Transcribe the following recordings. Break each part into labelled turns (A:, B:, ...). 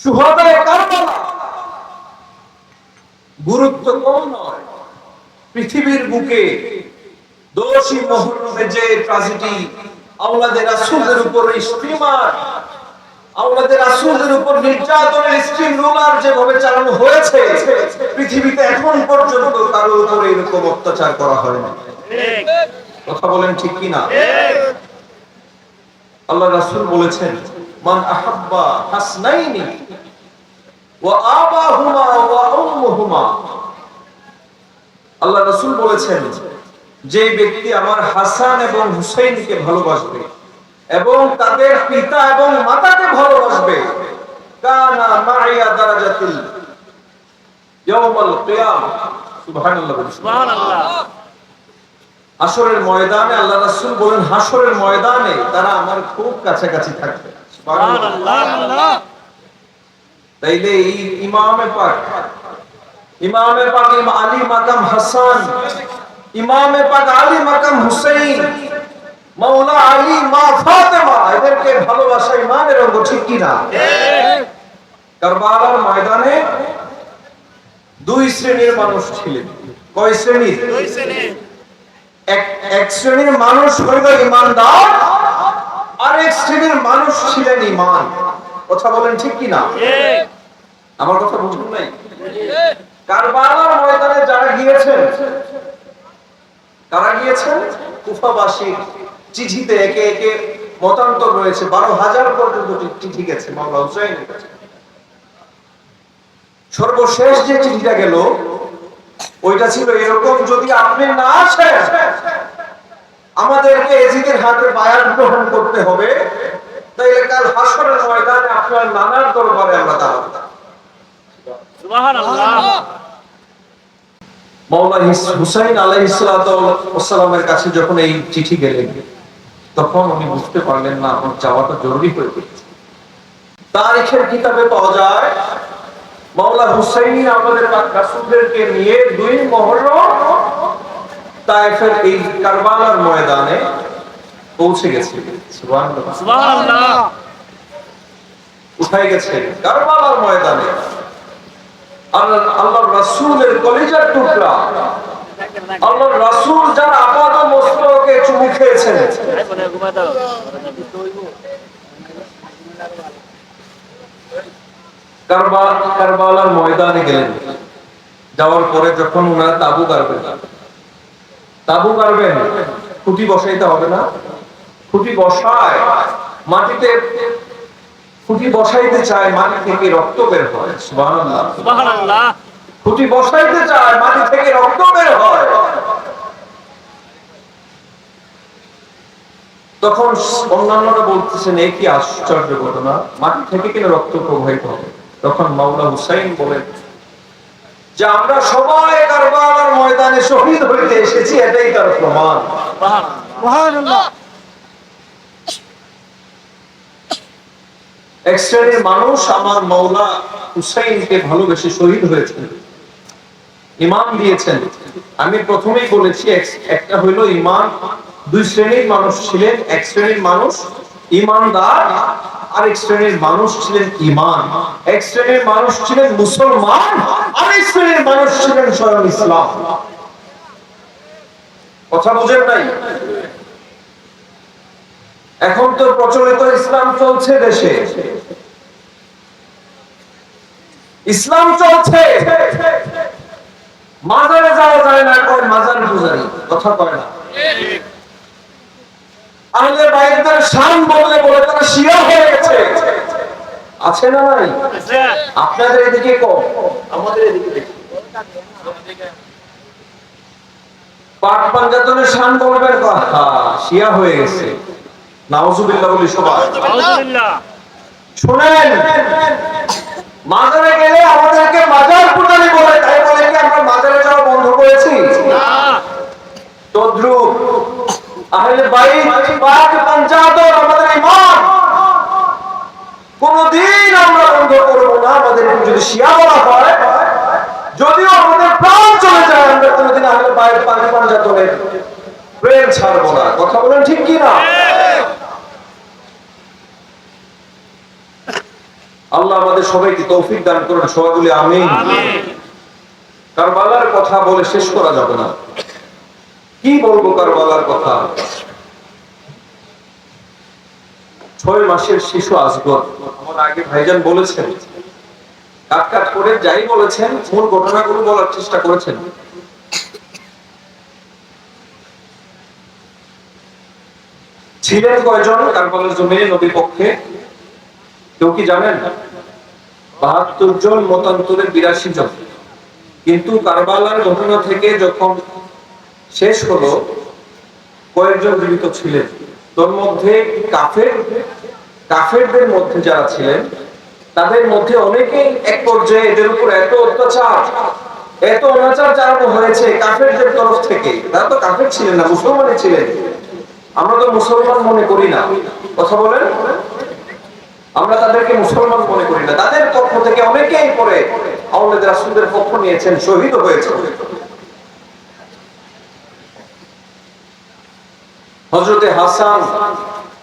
A: সুহাদায় কারবালা। গুরুত্ব কম নয়। পৃথিবীর বুকে দোষী মহরমে যে ট্রাজেডি আওলাদের রাসূলদের উপর স্টিমার আওলাদের রাসূলদের উপর নির্যাতনের স্ট্রিম রুলার যেভাবে চালানো হয়েছে পৃথিবীতে এখন পর্যন্ত কারও উপর এরকম অত্যাচার করা হয় না। কথা বলেন ঠিক কি না আল্লাহ রাসূল বলেছেন মান আহাব্বা হাসনাইনি ওয়া আবাহুমা ওয়া উম্মুহুমা আল্লাহ রাসূল বলেছেন যে ব্যক্তি আমার হাসান এবং হুসাইনকে ভালোবাসবে এবং তাদের পিতা এবং মাতাকে ভালোবাসবে কানা মাইয়া দারাজাতিল ইয়াউমাল কিয়ামah সুবহানাল্লাহ বলুন। হাসরের ময়দানে আল্লাহ রাসূল বলেন হাসরের ময়দানে তারা আমার খুব কাছাকাছি থাকবে সুবহানাল্লাহ। তাইলে এই ইমামে পাক ইমামে পাক আলী মাকাম হাসান ইমামে পাক আলী মাকাম হুসাইন মাওলা আলী মা ফাতেমা এদেরকে ভালোবাসা ইমানের অঙ্গ ঠিক কি না কারবালার ময়দানে দুই শ্রেণির মানুষ ছিলেন। কয় শ্রেণির। এক এক শ্রেণির মানুষ হইল ইমানদার আর এক শ্রেণির মানুষ ছিলেন ইমান কথা বলেন ঠিক কি না আমার কথা বুঝুন নাই? কারবালার ময়দানে যারা গিয়েছেন কারা গিয়েছেন? চিঠিতে একে একে মতান্তর রয়েছে। বারো হাজার পর্যন্ত চিঠি গেছে মামলা হুসাইনের কাছে সর্বশেষ যে চিঠিটা গেল ওইটা ছিল এরকম যদি আপনি না আসেন আমাদেরকে এজিদের হাতে বায়াত গ্রহণ করতে হবে। তাইলে কাল হাসরের ময়দানে আপনার নানার দরবারে আমরা দাঁড়াবো। মাওলা হুসাইন আলাইহিসসালামের কাছে যখন এই চিঠি গেলেন তখন উনি বুঝতে পারলেন না আমার যাওয়াটা জরুরি হয়ে গেছে তারিখের কিতাবে পাওয়া যায় মাওলা হুসাইন আমাদের রাসূলদেরকে নিয়ে দুই মহরম তায়েফের এই কারবালার ময়দানে পৌঁছে গেছে। উঠাই গেছে কারবালার ময়দানে। আল্লাহ রাসূলের কলিজার টুকরা। আল্লাহ রাসূল যার আপাত মস্তকে চুমু খেয়েছেন। কারবালার ময়দানে গেলেন। যাওয়ার পরে যখন ওনারা তাবু গাড়বেন তাবু গাড়বেন খুঁটি বসাইতে হবে না। খুঁটি বসায় মাটিতে খুঁটি বসাইতে চায় মাটি থেকে রক্ত বের হয়। সুবহানাল্লাহ। খুঁটি বসাইতে চায় মাটি থেকে রক্ত বের হয়। তখন অন্যান্যরা বলতেছেন এ কি আশ্চর্য ঘটনা? মাটি থেকে কিনা রক্ত প্রবাহিত হবে? তখন মাওলা হুসাইন বলেন যে আমরা সবাই কারবালার ময়দানে শহীদ হইতে এসেছি এটাই তার প্রমাণ। এক শ্রেণির মানুষ আমার মাওলা হুসাইনকে ভালোবেসে শহীদ হয়েছেন। ইমান দিয়েছেন। আমি প্রথমেই বলেছি একটা হইল ইমান দুই শ্রেণির মানুষ ছিলেন এক শ্রেণির মানুষ ইমানদার। আরেক শ্রেণির মানুষ ছিলেন ইমান এক শ্রেণির মানুষ ছিলেন মুসলমান। আরেক শ্রেণির মানুষ ছিলেন স্বয়ং ইসলাম। কথা বুঝেন নাই? এখন তো প্রচলিত ইসলাম চলছে দেশে। ইসলাম চলছে। মাজারে যাওয়া যায় না কয় মাজার পূজারি। কথা কয় না। আহলে বাইতদের শান বললে বলে তারা শিয়া হয়ে গেছে। আছে না নাই? আপনাদের এদিকে কম। আমাদের এদিকে বেশি পাট পাঞ্জাতনের শান বলবেন হা শিয়া হয়ে গেছে। নাউজুবিল্লাহ বলি সবাই। শুনেন মাজারে গেলে আমাদেরকে মাজার পূজারি বলে তাই বলে কি আমরা মাজারে যাওয়া বন্ধ করেছি তদ্রুপ আহলে বাইত পাক পঞ্চাদর আমাদের ইমান কোনদিন আমরা বন্ধ করব না আমাদের যদি শিয়া বলা হয় যদিও আমাদের প্রাণ চলে যায় আমরা কোনদিন আহলে বাইত পাক পঞ্চাদরের প্রেম না। কথা বলেন ঠিক আল্লাহ আমাদের সবাইকে তৌফিক দান করেন, সবাই বলি আমিন। কারবালার কথা বলে শেষ করা যাবে না। কি বলব কারবালার কথা? ছয় মাসের শিশু আসগর আমার আগে ভাইজান বলেছেন, কাট কাট করে যাই বলেছেন, মূল ঘটনাগুলো বলার চেষ্টা করেছেন। ছিলেন কয়জন? কারবালার জমিনে নবীর পক্ষে। কেউ কি জানেন? বাহাত্তর জন মতান্তরে বিরাশি জন। কিন্তু কারবালার ঘটনা থেকে যখন শেষ হলো, কয়েকজন জীবিত ছিলেন। তোর মধ্যে কাফের, কাফেরদের মধ্যে যারা ছিলেন, তাদের মধ্যে অনেকেই এক পর্যায়ে এদের উপর এত অত্যাচার, এত অনাচার চালানো হয়েছে কাফেরদের তরফ থেকে। তারা তো কাফের ছিলেন না, মুসলমানই ছিলেন। আমরা তো মুসলমান মনে করি না। কথা বলেন? আমরা তাদেরকে মুসলমান মনে করি না। তাদের পক্ষ থেকে অনেকেই পরে আওলাদ রাসূলের পক্ষ নিয়েছেন, শহীদ হয়েছে হযরতে হাসান,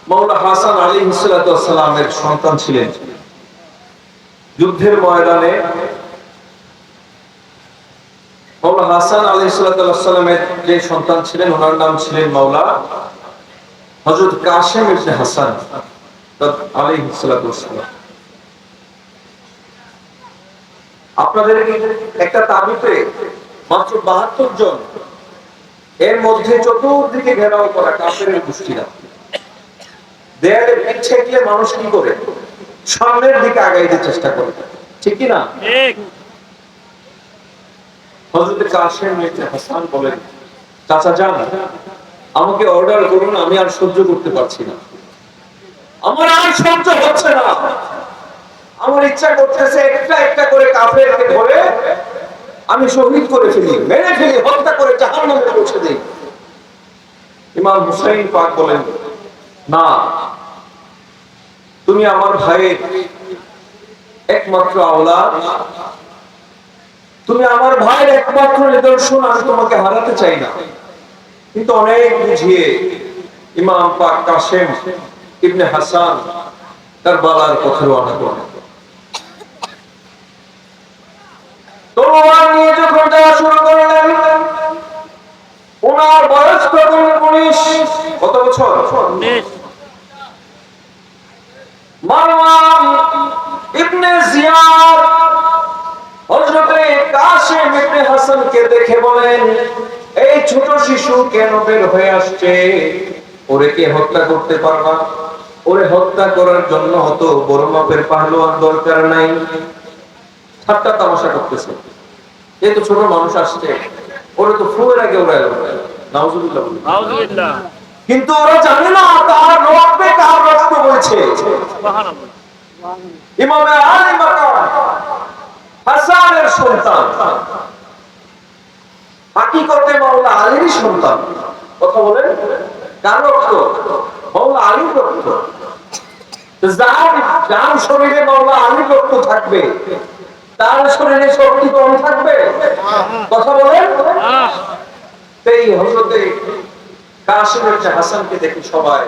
A: মাওলা হাসান আলাইহিস সালাতু সালামের সন্তান ছিলেন। যুদ্ধের ময়দানে মাওলা হাসান আলাইহিস সালাতু যে সন্তান ছিলেন, ওনার নাম ছিলেন মাওলা হযরত কাসেম ইবনে হাসান আপনাদের একটা তাবুতে মাত্র বাহাত্তর জন এর মধ্যে চতুর্দিকে ঘেরাও করা কাফের গোষ্ঠীরা। দেয়ালে পিঠ ঠেকলে মানুষ কি করে? সামনের দিকে আগাইতে চেষ্টা করে। ঠিক কি না? কাসেম ইবনে হাসান বলেন চাচা যান। আমাকে অর্ডার করুন, আমি আর সহ্য করতে পারছি না। আমার আর সহ্য হচ্ছে না। আমার ইচ্ছা করতেছে একটা একটা করে কাফেরকে ধরে আমি শহীদ করে ফেলি, মেরে ফেলি, হত্যা করে জাহান্নামে পৌঁছে দিই। ইমাম হুসাইন পাক বলেন, না, তুমি আমার ভাইয়ের একমাত্র আওলাদ। তুমি আমার ভাইয়ের একমাত্র নিদর্শন, আমি তোমাকে হারাতে চাই না। কিন্তু অনেক বুঝিয়ে ইমাম পাক কাসেম ইবনে হাসান তার বালার পথে রওনা করেন তলোয়ার নিয়ে যখন যাওয়া শুরু করলেন ওনার বয়স তখন উনিশ কত বছর? মারওয়ান ইবনে জিয়াদ হযরতে কাসিম ইবনে হাসানকে দেখে বলেন এই ছোট শিশু কেন বের হয়ে আসছে? ওরে কে হত্যা করতে পারবা? ওরে হত্যা করার জন্য হতো বড় মাপের পাহলোয়ান দরকার নাই। ঠাট্টা তামাশা করতেছে। এই তো ছোট মানুষ আসছে। ওরে তো ফুয়ের আগে ওরা নাউজুবিল্লাহ। কিন্তু ওরা জানে না তার রক্তে কার রক্ত
B: সুবহানাল্লাহ।
A: ইমামে আলী মাকাম হাসানের সন্তান। হাকিকতে মাওলা আলীর সন্তান। কথা বলেন? কার রক্ত? মাওলা আলীর রক্ত। যার যার শরীরে মাওলা আলীর রক্ত থাকবে, তার শরীরে শক্তি কম থাকবে। কথা বলেন? সেই হজরতে কাশিমের যে হাসানকে দেখে সবাই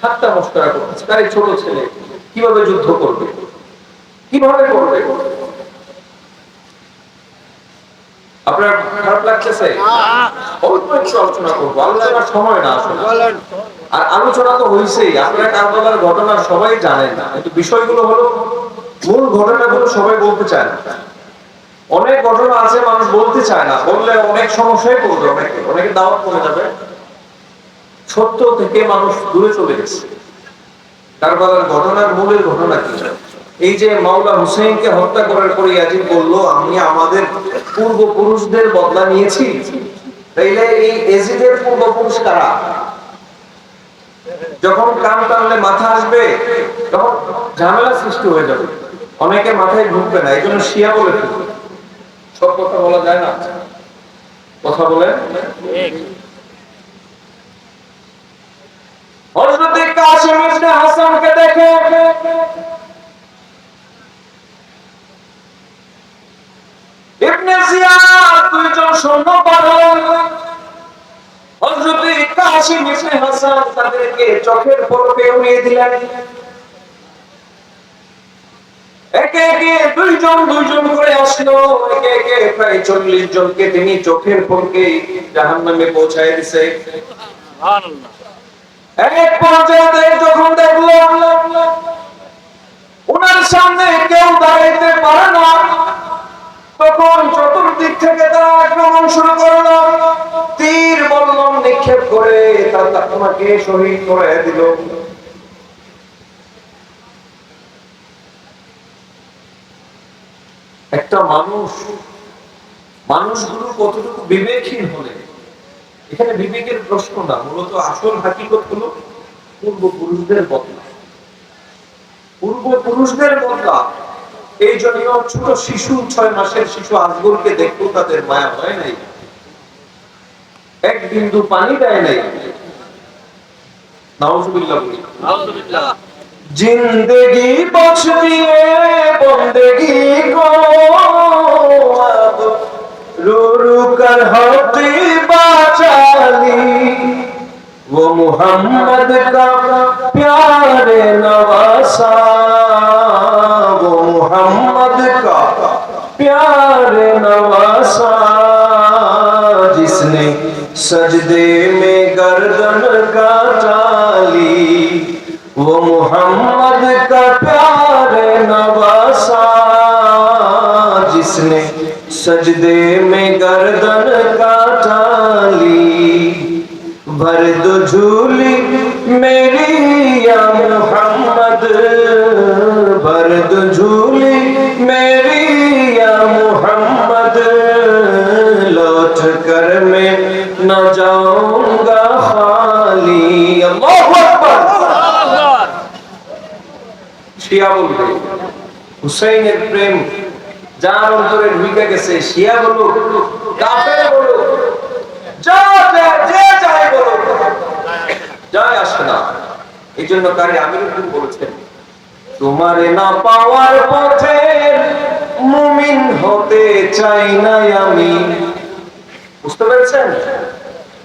A: ঠাট্টা মস্করা করতেছে। তার ছোট ছেলে কীভাবে যুদ্ধ করবে? কীভাবে করবে? আপনার খারাপ লাগতেছে?
B: আহ।
A: অল্প একটু আলোচনা করব। আলোচনার সময় না আসলে। আর আলোচনা তো হয়েছেই আপনারা কারবালার ঘটনা সবাই জানেন না। কিন্তু বিষয়গুলো হলো মূল ঘটনাগুলো সবাই বলতে চায় না। অনেক ঘটনা আছে মানুষ বলতে চায় না। বললে অনেক সমস্যায় পড়বে অনেকে। অনেকে দাওয়াত কমে যাবে। সত্য থেকে মানুষ দূরে চলে গেছে। কারবালার ঘটনার মূলের ঘটনা কি? এই যে মাওলা হুসেনকে হত্যা করার পরে ইয়াজিদ বলল, আমি আমাদের পূর্বপুরুষদের বদলা নিয়েছি। তাইলে এই এজিদের পূর্বপুরুষ কারা? যখন কান টানলে মাথা আসবে, তখন ঝামেলা সৃষ্টি হয়ে যাবে। অনেকে মাথায় ঢুকবে না এই জন্য শিয়া বলে সব কথা বলা যায় না? কথা বলে? কাসিম ইবনে দেখে ইবনে জিয়াদ তাদেরকে চোখের চল্লিশ জনকে তিনি চোখের পৌঁছায় দিছে। এক পর্যায়ে যখন দেখল ওনার সামনে কেউ দাঁড়াইতে পারে না। তখন চতুর্দিক থেকে তারা আক্রমণ শুরু করল। তীর বল্লম নিক্ষেপ করে তার তোমাকে শহীদ করে দিল। একটা মানুষ, মানুষগুলো কতটুকু বিবেকহীন হলে? এখানে বিবেকের প্রশ্ন না, মূলত আসল হাকিকত হলো পূর্বপুরুষদের বদলা। পূর্বপুরুষদের বদলা এই জন্য ছোট শিশু ছয় মাসের শিশু আজগরকে দেখতেও তাদের মায়া হয় নাই এক বিন্দু পানি দেয় নাই নাউজুবিল্লাহ বলি
B: আলহামদুলিল্লাহ
A: जिंदगी बख्श दिए बंदगी को अब रो रो कर हटी बाचाली वो मोहम्मद का प्यारे नवासा वो मोहम्मद का प्यारे नवासा, जिसने सजदे में गर्दन का टाली वो मोहम्मद का प्यार नवासा, जिसने सजदे में गर्दन का टाली भर दो झूली मेरी হুসাইনের প্রেম যার অন্তরে ঢুকে গেছে, শিয়া বলো কাফের বলো যা যা- যাই বলো আসে না। এই জন্য কারি আমিরুদ্দিন বলেছেন, তোমারে না পাওয়ার পথে মুমিন হতে চাই না আমি। বুঝতে পেরেছেন?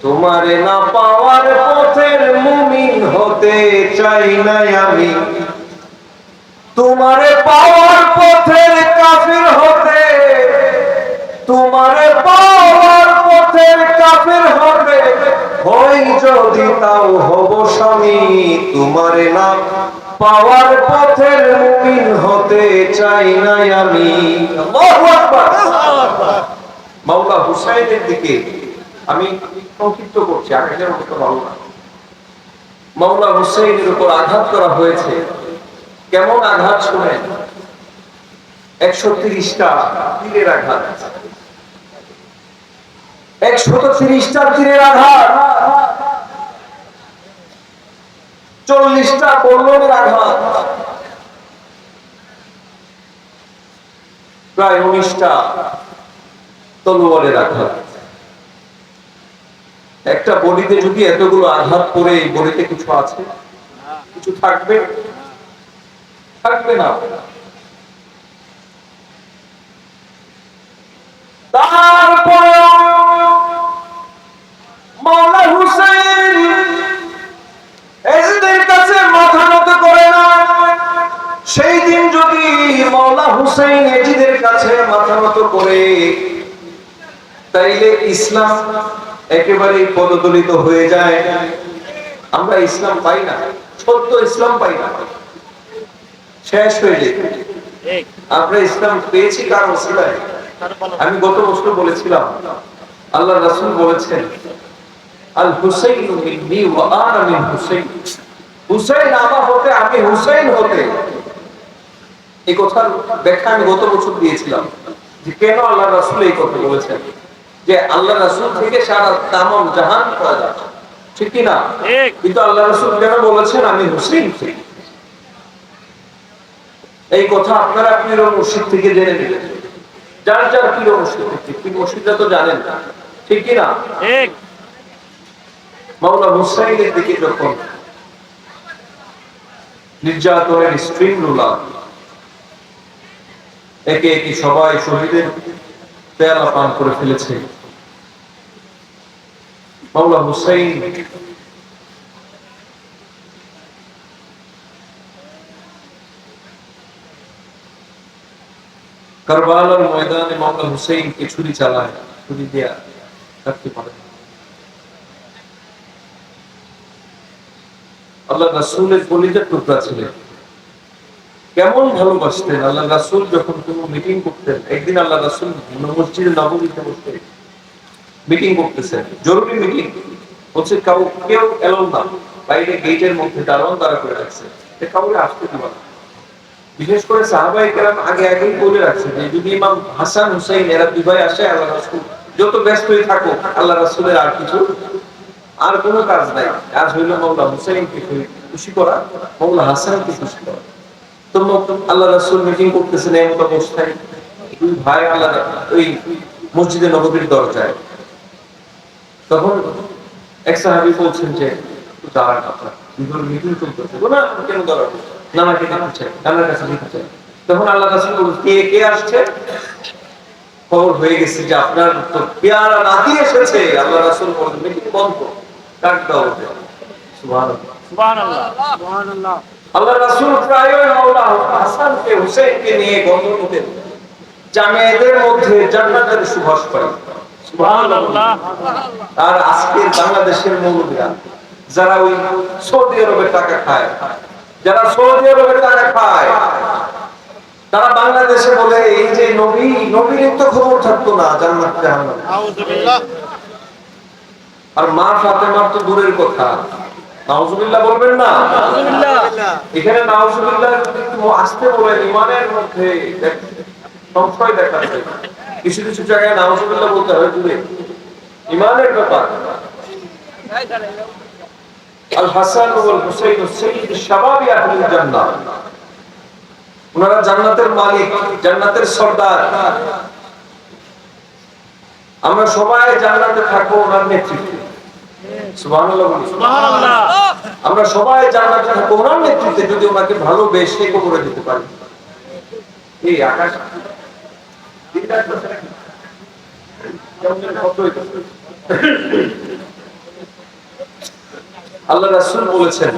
A: তোমারে না পাওয়ার পথের মুমিন হতে চাই না আমি। তোমারে পাওয়ার পথের কাফির হতে তোমারে পাওয়ার পথের কাফির হতে হই যদি তাও হব স্বামী, তোমারে না পাওয়ার পথের মুমিন হতে চাই না আমি। মাওলা হুসাইনের দিকে আমি সংক্ষিপ্ত করছি আগে মতো না মাওলা হুসাইনের উপর আঘাত করা হয়েছে। কেমন আঘাত শুনেন একশো তিরিশটা তীরের আঘাত। একশত তিরিশটা তীরের আঘাত। চল্লিশটা বল্লমের আঘাত। প্রায় উনিশটা তলোয়ারের আঘাত। একটা বডিতে যদি এতগুলো আঘাত পড়ে, এই বডিতে কিছু আছে? কিছু থাকবে? থাকবে না মাওলা হুসেন কাছে মাথা নত করে না। সেই দিন যদি মাওলা হুসেন এজিদের কাছে মাথা নত করে, তাইলে ইসলাম একেবারে পদদলিত হয়ে যায়। আমরা ইসলাম পাই না, সত্য ইসলাম পাই না। শেষ হয়ে যেত আমরা ইসলাম পেয়েছি কার ওসিলায় আমি গত বছর বলেছিলাম আল্লাহ রাসূল বলেছেন আল হুসাইন মিন্নি ওয়া আনা মিন হুসাইন। হুসাইন আমার হতে আমি হুসাইন হতে। এই কথার ব্যাখ্যা আমি গত বছর দিয়েছিলাম যে কেন আল্লাহ রাসূল এই কথা বলেছেন? যে আল্লাহ রাসূল থেকে সারা তামাম জাহান পাওয়া যায় ঠিক কি না? কিন্তু আল্লাহ রাসূল কেন বলেছেন আমি হুসাইন থেকে এই কথা আপনারা পীর মুর্শিদ থেকে জেনে নিলেন যার যার পীর মুর্শিদ থেকে পীর মুর্শিদরা তো জানেন। ঠিক কি না?
B: ঠিক।
A: মাওলা হুসাইনের দিকে যখন নির্যাতনের স্ট্রিম একে একে সবাই শহীদের পেয়ালা পান করে ফেলেছে। মাওলা হুসাইন কারবালার ময়দানে মামলা হুসেইনকে ছুরি চালায়, ছুরি দেয়া কাটতে পারে আল্লাহ রাসূলের টুকরা ছিলেন কেমন ভালোবাসতেন আল্লাহ রাসূল যখন কোনো মিটিং করতেন? একদিন আল্লাহ রাসূল মসজিদে নববীতে বসে মিটিং করতেছেন। জরুরি মিটিং হচ্ছে কাউ, কেউ এলন না। বাইরে গেটের মধ্যে দাঁড়ান দাঁড়া করে রাখছে কাউকে আসতে দিবা না। বিশেষ করে সাহাবাই কেরাম আগে আগেই বলে রাখছে যে, যদি ইমাম হাসান হুসাইন, এরা দুই ভাই আসে, আল্লাহ রাসূল, যত ব্যস্তই থাকো আল্লাহ রাসূলের আর কিছু, আর কোনো কাজ নাই। কাজ হইল মাওলা হুসাইনকে খুশি করা মাওলা হাসানকে খুশি করা। তো আল্লাহ রাসূল মিটিং করতেছেন, এই মতো অবস্থায়। দুই ভাই আল্লাহ ওই মসজিদে নববীর দরজায়। তখন এক সাহাবী বলছেন যে দাঁড়ান আপনার মিটিং চলতেছে। না, কেন দাঁড়াবো না না কে চাই আল্লাহর কাছে চাই। তখন আল্লাহ বলল, কে কে আসছে? খবর হয়ে গেছে যে আপনার তো পেয়ারা নাতি এসেছে। আল্লাহ রাসূল বলেন মিটিং বন্ধ কাট দাও সুবহানাল্লাহ।
B: সুবহানাল্লাহ।
A: আল্লাহ রাসূল প্রায় মাওলা হাসানকে নিয়ে গন্ধ নিতেন জামেদের মধ্যে জান্নাতের সুবাস পাই। আর আজকে বাংলাদেশের মৌলবীরা যারা ওই সৌদি আরবের টাকা খায় যারা সৌদি আরবের টাকা খায়। তারা বাংলাদেশে বলে এই যে নবী নবীর তো খবর থাকতো না জান্নাত জাহান্নাম
B: আউযুবিল্লাহ
A: আর মা ফাতেমার তো দূরের কথা। নাউজুবিল্লাহ বলবেন না? এখানে নাউজুবিল্লাহ একটু আসতে বলেন ইমানের মধ্যে সংশয় দেখা যায় কিছু কিছু জায়গায় নাউজুবিল্লাহ বলতে হয় দূরে। ইমানের ব্যাপার। আল হাসান ওয়াল হুসাইন সাইয়্যিদ শাবাবি আহলিল জান্নাহ। ওনারা জান্নাতের মালিক জান্নাতের সর্দার। আমরা সবাই জান্নাতে থাকব ওনার নেতৃত্বে। সুবহানাল্লাহ
B: সুবহানাল্লাহ।
A: আমরা সবাই জান্নাতে থাকব ওনার নেতৃত্বে যদি ওনাকে ভালোবেসে কবরে দিতে পারি। এই আকাশ। আল্লাহ রাসূল বলেছেন,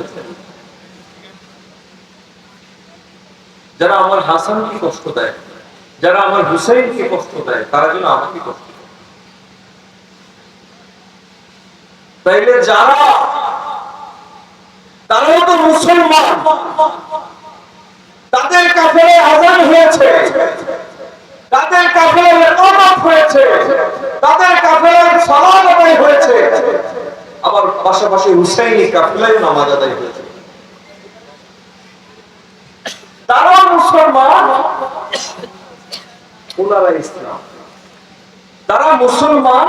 A: যারা আমার হাসানকে কষ্ট দেয়, যারা আমার হুসাইনকে কষ্ট দেয়, তারা যেন আমাকে কষ্ট তাইলে যারা, তারাও তো মুসলমান। তাদের কাফেরে আজান হয়েছে। তাদের ইকামত হয়েছে। তাদের সালাত আদায় হয়েছে। আবার পাশাপাশি হুসাইনি কাফেলায় নামাজ আদায় হয়েছে তারাও মুসলমান ওনারা ইসলাম। তারা মুসলমান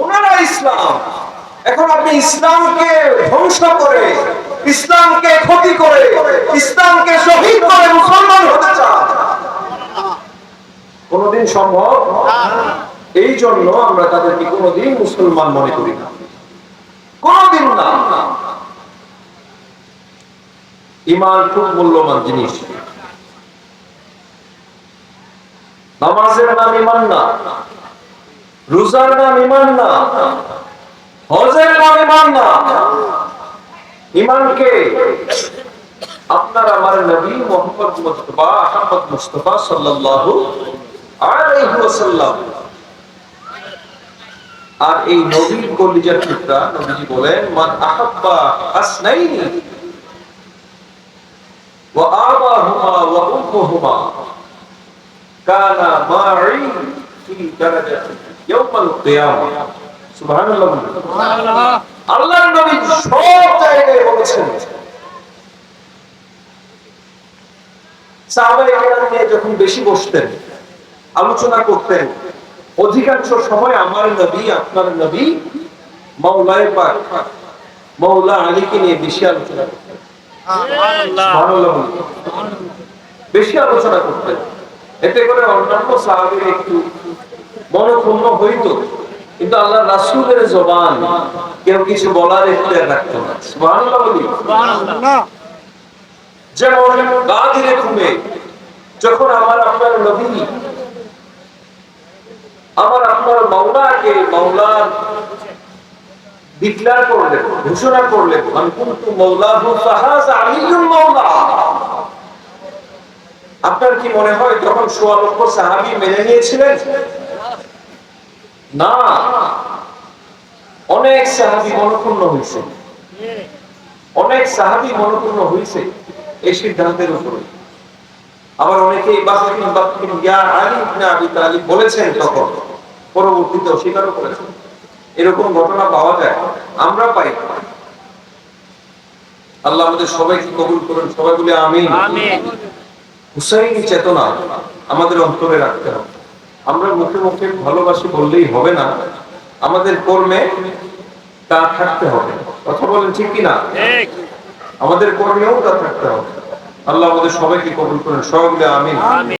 A: ওনারা ইসলাম। এখন আপনি ইসলামকে ধ্বংস করে, ইসলামকে ক্ষতি করে, ইসলামকে শহীদ করে মুসলমান হতে চান, কোনদিন সম্ভব? এই জন্য আমরা তাদেরকে কোনদিন মুসলমান মনে করি না। কোনদিন না। ইমান খুব মূল্যবান জিনিস। নামাজের নাম ইমান না। রোজার নাম ইমান না। হজের নাম ইমান না। ইমানকে আপনার আমার নবী মোহাম্মদ মুস্তাফা, আহমদ মুস্তাফা সাল্লাল্লাহু আলাইহি ওয়াসাল্লাম। আর এই নবীর কলিজার টুকরা নবীজি বলেন মান আহাব্বা আসনাইনি ওয়া আবাহুমা ওয়া উম্মুহুমা কানা মা'i ফি দারাজাতি ইয়াউমাল কিয়ামা। সুবহানাল্লাহ
B: সুবহানাল্লাহ।
A: আল্লাহর নবী সব জায়গায় বলেছেন সাহাবায়ে কেরাম যখন বেশি বসতেন আলোচনা করতেন অধিকাংশ সময় আমার নবী আপনার নবী মাওলায়ে পাক মাওলা আলীকে নিয়ে বেশি আলোচনা করতেন। বেশি আলোচনা করতেন। এতে করে অন্যান্য সাহাবীর একটু মনক্ষুণ্ণ হইতো। কিন্তু আল্লাহ রাসূলের জবান কেউ কিছু বলার ইখতিয়ার রাখতো না। যেমন গাদিরে ঘুমে যখন আমার আপনার নবী আমার আপনার মাওলাকে মাওলার ডিক্লার ঘোষণা আলিয়ুল মাওলা। আপনার কি মনে হয় সোয়া লক্ষ সাহাবি মেনে নিয়েছিলেন? না। অনেক সাহাবি মনক্ষুণ্ণ হয়েছে। অনেক সাহাবি মনক্ষুণ্ণ হয়েছে এই সিদ্ধান্তের উপরে। আবার অনেকে বাকিন বাকিন ইয়া আলী ইবনে আবি তালিব বলেছেন তখন পরবর্তীতে অস্বীকারও করেছেন। এরকম ঘটনা পাওয়া যায় আমরা পাই। আল্লাহ আমাদের সবাইকে কবুল করুন সবাই বলে আমিন। হুসাইনি চেতনা আমাদের অন্তরে রাখতে হবে। আমরা মুখে মুখে ভালোবাসি বললেই হবে না আমাদের কর্মে তা থাকতে হবে। কথা বলেন ঠিক কি না
B: ঠিক।
A: আমাদের কর্মেও তা থাকতে হবে। আল্লাহ আমাদের সবাইকে কবুল করেন সবাই বলে
B: আমিন।